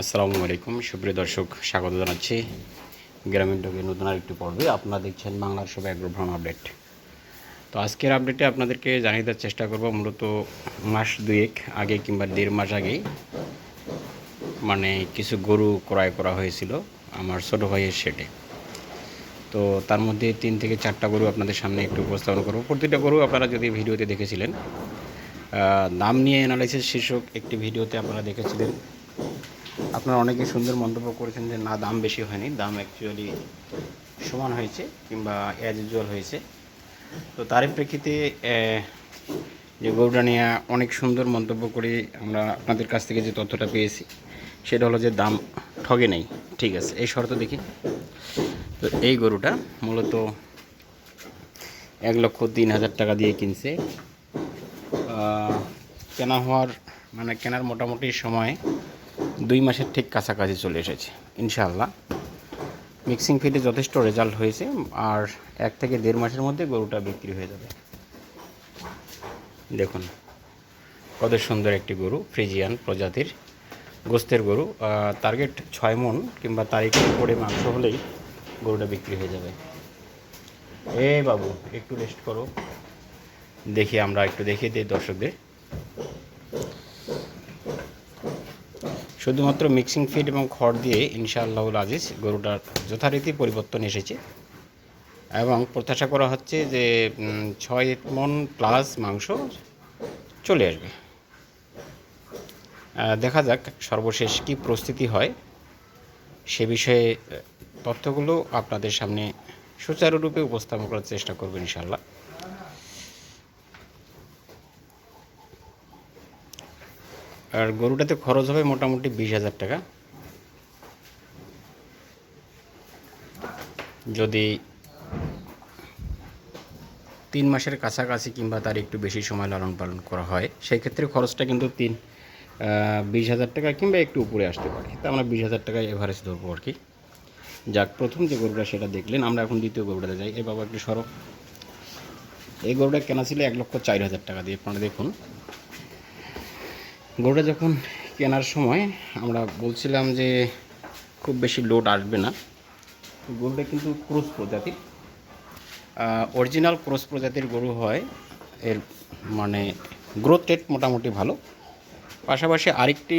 আসসালামু আলাইকুম। সুপ্রিয় দর্শক, স্বাগত জানাচ্ছি গ্রামীণ ডগে নতুন আরেকটি পর্বে। আপনারা দেখছেন বাংলার সব অ্যাগ্রোভ্রণ আপডেট তো আজকের আপডেটে আপনাদেরকে জানিয়ে দেওয়ার চেষ্টা করব মূলত মাস দুয়েক আগে কিংবা দেড় মাস আগেই। মানে কিছু গরু ক্রয় করা হয়েছিল আমার ছোটো ভাইয়ের শেডে। তো তার মধ্যে তিন থেকে চারটা গরু আপনাদের সামনে একটু উপস্থাপন করব। প্রতিটা গরু আপনারা যদি ভিডিওতে দেখেছিলেন দাম নিয়ে অ্যানালাইসিস শীর্ষক একটি ভিডিওতে আপনারা দেখেছিলেন। আপনারা অনেকে সুন্দর মন্তব্য করেছেন যে না, দাম বেশি হয়নি। দাম অ্যাকচুয়ালি সমান হয়েছে কিংবা অ্যাজ ইউজুয়াল হয়েছে। তো তারই প্রেক্ষিতে যে গরুটা নিয়ে অনেক সুন্দর মন্তব্য করে আমরা আপনাদের কাছ থেকে যে তথ্যটা পেয়েছি, সেটা হলো যে দাম ঠগে নেই। ঠিক আছে, এই শর্ত দেখি। তো এই গরুটা মূলত এক লক্ষ তিন হাজার টাকা দিয়ে কিনছে। কেনা হওয়ার মানে কেনার মোটামুটি সময় দুই মাসের ঠিক কাছাকাছি চলে এসেছে, ইনশাআল্লাহ। মিক্সিং ফিডে যথেষ্ট রেজাল্ট হয়েছে, আর এক থেকে দেড় মাসের মধ্যে গরুটা বিক্রি হয়ে যাবে। দেখুন, কত সুন্দর একটি গরু ফ্রিজিয়ান প্রজাতির, গোস্তের গরু। টার্গেট ছয় মন কিংবা তার একটু উপরে মাংস হলেই গরুটা বিক্রি হয়ে যাবে। এ বাবু, একটু রেস্ট করো। দেখি আমরা একটু দেখিয়ে দিই দর্শকদের। শুধুমাত্র মিক্সিং ফিড এবং খড় দিয়ে ইনশাআল্লাহুল আজিজ গরুটার যথারীতি পরিবর্তন এসেছে। এবং প্রত্যাশা করা হচ্ছে যে ছয় মন প্লাস মাংস চলে আসবে। দেখা যাক সর্বশেষ কি প্রস্তুতি হয়। সে বিষয়ে তথ্যগুলো আপনাদের সামনে সুচারুরূপে উপস্থাপন করার চেষ্টা করব ইনশাল্লাহ আর গরুটাতে খরচ হবে মোটামুটি বিশ হাজার টাকা। যদি তিন মাসের কাছাকাছি কিংবা তার একটু বেশি সময় লালন পালন করা হয়, সেই ক্ষেত্রে খরচটা কিন্তু তিন বিশ হাজার টাকা কিংবা একটু উপরে আসতে পারে। তা আমরা বিশ হাজার টাকায় এভারেজ ধরবো আর কি। যাক, প্রথম যে গরুটা সেটা দেখলেন, আমরা এখন দ্বিতীয় গরুটাতে যাই। এই বাবা একটু সরো। এই গরুটা কেনা ছিল এক লক্ষ চার হাজার টাকা দিয়ে। আপনারা দেখুন গরুটা যখন কেনার সময় আমরা বলছিলাম যে খুব বেশি লোড আসবে না, গরুটা কিন্তু ক্রস প্রজাতির। অরিজিনাল ক্রস প্রজাতির গরু হয়। এর মানে গ্রোথ রেট মোটামুটি ভালো। পাশাপাশি আরেকটি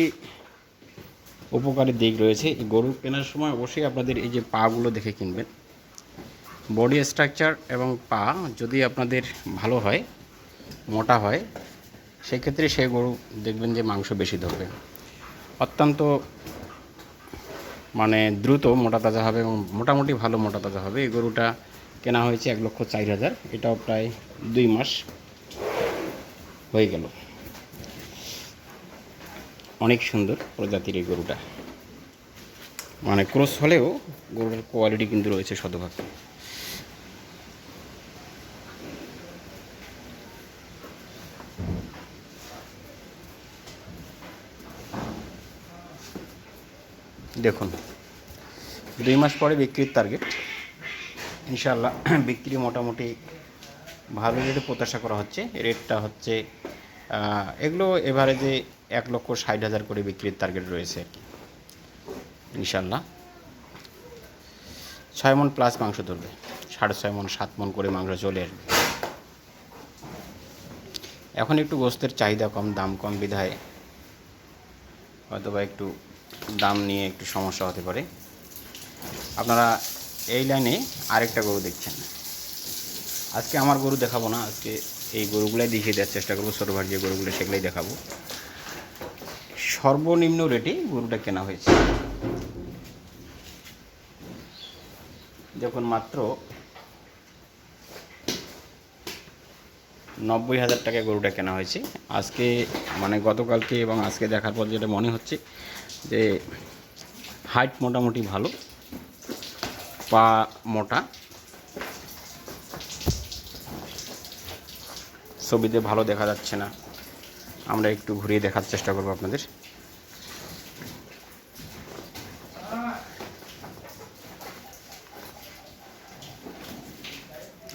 উপকারী দিক রয়েছে এই গরু কেনার সময় অবশ্যই আপনাদের এই যে পাগুলো দেখে কিনবেন। বডি স্ট্রাকচার এবং পা যদি আপনাদের ভালো হয়, মোটা হয় সেক্ষেত্রে সে গরু দেখবেন যে মাংস বেশি ধরবে। অত্যন্ত মানে দ্রুত মোটা তাজা হবে এবং মোটামুটি ভালো মোটা তাজা হবে। এই গরুটা কেনা হয়েছে এক লক্ষ চার হাজার। এটাও প্রায় দুই মাস হয়ে গেল। অনেক সুন্দর প্রজাতির এই গরুটা। মানে ক্রস হলেও গরুটার কোয়ালিটি কিন্তু রয়েছে শতভাগ। দেখুন, দুই মাস পরে বিক্রির টার্গেট ইনশাল্লাহ বিক্রি মোটামুটি ভালো রেটে প্রত্যাশা করা হচ্ছে। রেটটা হচ্ছে এগুলো এভারেজে এক লক্ষ ষাট হাজার করে বিক্রির টার্গেট রয়েছে আর কি। ইনশাল্লাহ ছয় মন প্লাস মাংস ধরবে। সাড়ে ছয় মন, সাত মন করে মাংস চলে আসবে। এখন একটু গোস্তের চাহিদা কম, দাম কম বিধায় হয়তোবা একটু দাম নিয়ে একটু সমস্যা হতে পারে। আপনারা এই লাইনে আরেকটা গরু দেখছেন। আজকে আমার গরু দেখাবো না, আজকে এই গরুগুলাই দেখিয়ে দেওয়ার চেষ্টা করব, ছোটো যে গরুগুলো সেগুলোই দেখাবো। সর্বনিম্ন রেটে গরুটা কেনা হয়েছে। যখন মাত্র নব্বই হাজার টাকায় গরুটা কেনা হয়েছে। আজকে মানে গতকালকে এবং আজকে দেখার পর যেটা মনে হচ্ছে যে হাইট মোটামুটি ভালো, পা মোটা। ছবিতে ভালো দেখা যাচ্ছে না। আমরা একটু ঘুরিয়ে দেখার চেষ্টা করব আপনাদের।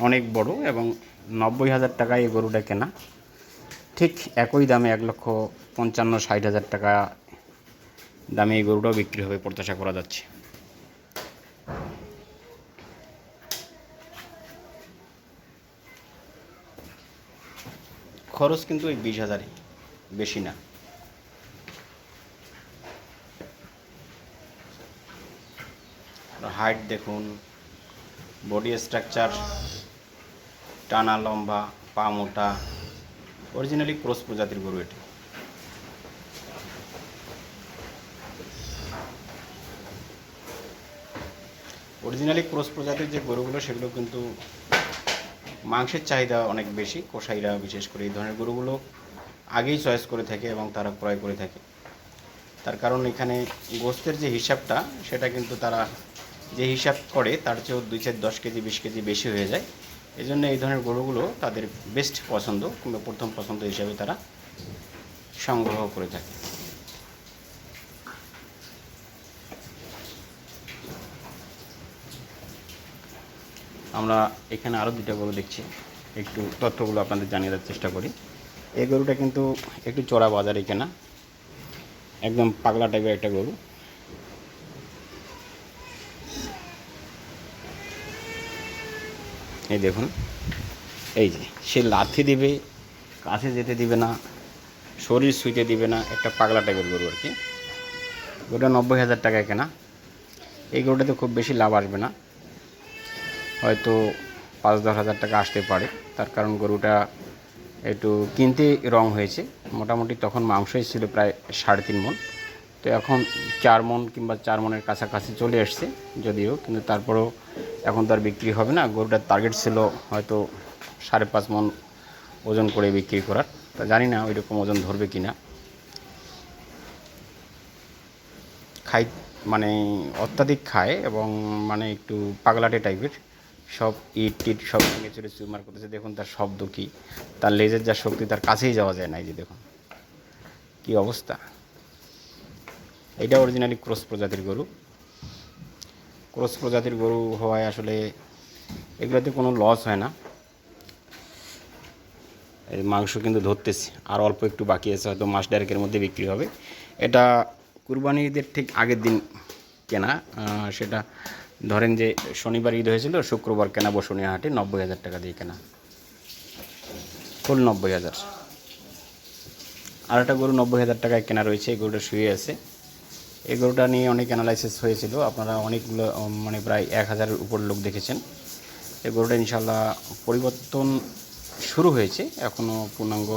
অনেক বড় এবং নব্বই হাজার টাকায় এই গরুটা কেনা। ঠিক একই দামে এক লক্ষ পঞ্চান্ন, ষাট হাজার টাকা দামে এই গরুটাও বিক্রি হবে, প্রত্যাশা করা যাচ্ছে। খরচ কিন্তু ওই বিশ হাজারই, বেশি না। হাইট দেখুন, বডি স্ট্রাকচার, টানা, লম্বা, পা মোটা, অরিজিনালি ক্রস প্রজাতির গরু এটি। অরিজিনালি ক্রস প্রজাতির যে গরুগুলো, সেগুলো কিন্তু মাংসের চাহিদা অনেক বেশি। কসাইরা বিশেষ করে এই ধরনের গরুগুলো আগেই চয়েস করে থাকে এবং তারা ক্রয় করে থাকে। তার কারণ এখানে গোস্তের যে হিসাবটা, সেটা কিন্তু তারা যে হিসাব করে, তার চেয়েও দুই চার দশ কেজি, বিশ কেজি বেশি হয়ে যায়। এই জন্য এই ধরনের গরুগুলো তাদের বেস্ট পছন্দ কিংবা প্রথম পছন্দ হিসাবে তারা সংগ্রহ করে থাকে। আমরা এখানে আরও দুটো গরু দেখছি। একটু তথ্যগুলো আপনাদের জানিয়ে দেওয়ার চেষ্টা করি। এই গরুটা কিন্তু একটু চড়া বাজারে কেনা। একদম পাগলা টাইপের একটা গরু। এই দেখুন, এই যে, সে লাথি দিবে, কাছে যেতে দিবে না, শরীর শুইতে দিবে না, একটা পাগলা টাইপের গরু আর কি। গরুটা নব্বই হাজার টাকায় কেনা। এই গরুটাতে খুব বেশি লাভ আসবে না। হয়তো পাঁচ দশ হাজার টাকা আসতে পারে। তার কারণ গরুটা একটু কিনতে রং হয়েছে। মোটামুটি তখন মাংসই ছিল প্রায় সাড়ে তিন মন। তো এখন চার মন কিংবা চার মনের কাছাকাছি চলে আসছে যদিও, কিন্তু তারপরেও এখন তো আর বিক্রি হবে না। গরুটার টার্গেট ছিল হয়তো সাড়ে পাঁচ মন ওজন করে বিক্রি করার। তা জানি না ওই রকম ওজন ধরবে কি না। খাই মানে অত্যাধিক খায় এবং মানে একটু পাগলাটে টাইপের সব ইট টিট সব ভেঙে চুরে চুরমার করতেছে। দেখুন তার শব্দ কি। তার লেজের যা শক্তি, তার কাছেই যাওয়া যায় না এই যে দেখুন। কি অবস্থা। এটা অরিজিনালি ক্রস প্রজাতির গরু। ক্রস প্রজাতির গরু হওয়ায় আসলে এগুলোতে কোনো লস হয় না। এই মাংস কিন্তু ধরতেছি। আর অল্প একটু বাকি আছে, হয়তো মাস ডাইরেকের মধ্যে বিক্রি হবে। এটা কুরবানি ঈদের ঠিক আগের দিন কেনা। সেটা ধরেন যে শনিবার ঈদ হয়েছিল, শুক্রবার কেনা বসুনিয়া হাটে নব্বই হাজার টাকা দিয়ে কেনা। ফুল নব্বই হাজার। আর একটা গরু নব্বই হাজার টাকায় কেনা রয়েছে, এই গরুটা শুয়ে আছে। এই গরুটা নিয়ে অনেক অ্যানালাইসিস হয়েছিল, আপনারা অনেকগুলো মানে প্রায় এক হাজারের উপর লোক দেখেছেন। এই গরুটা ইনশাল্লাহ পরিবর্তন শুরু হয়েছে এখনও পূর্ণাঙ্গ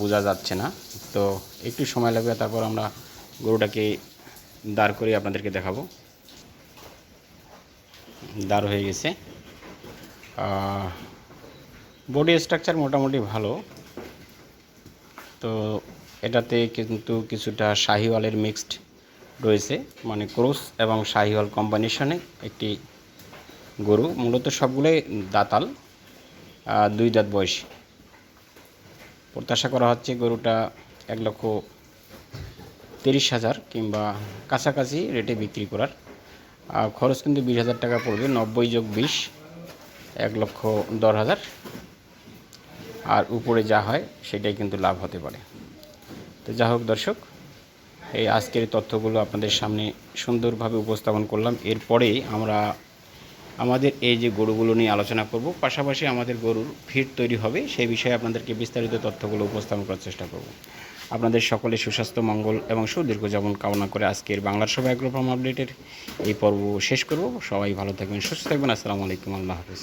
বোঝা যাচ্ছে না। তো একটু সময় লাগবে, তারপর আমরা গরুটাকে দাঁড় করে আপনাদেরকে দেখাবো। দাঁড় হয়ে গেছে। বডি স্ট্রাকচার মোটামুটি ভালো। তো এটাতে কিন্তু কিছুটা শাহিওয়ালের মিক্সড রয়েছে। মানে ক্রোস এবং শাহিওয়াল কম্বিনেশনে একটি গরু। মূলত সবগুলোই দাতাল দুই দাঁত বয়স। প্রত্যাশা করা হচ্ছে গরুটা এক লক্ষ তিরিশ হাজার কিংবা কাছাকাছি রেটে বিক্রি করার। খরচ কিন্তু বিশ হাজার টাকা পড়বে, নব্বই যোগ বিশ, এক লক্ষ দশ হাজার। আর উপরে যা হয়, সেটাই কিন্তু লাভ হতে পারে। তো যা হোক দর্শক, এই আজকের তথ্যগুলো আপনাদের সামনে সুন্দরভাবে উপস্থাপন করলাম। এরপরে আমরা আমাদের এই যে গরুগুলো নিয়ে আলোচনা করব, পাশাপাশি আমাদের গরুর ফিট তৈরি হবে, সেই বিষয়ে আপনাদেরকে বিস্তারিত তথ্যগুলো উপস্থাপন করার চেষ্টা করব। আপনাদের সকলে সুস্বাস্থ্য, মঙ্গল এবং সুদীর্ঘ যেমন কামনা করে আজকের বাংলার সবাই অ্যাগ্রোফার্ম আপডেটের এই পর্ব শেষ করব। সবাই ভালো থাকবেন, সুস্থ থাকবেন। আসসালামু আলাইকুম, আল্লাহ হাফিজ।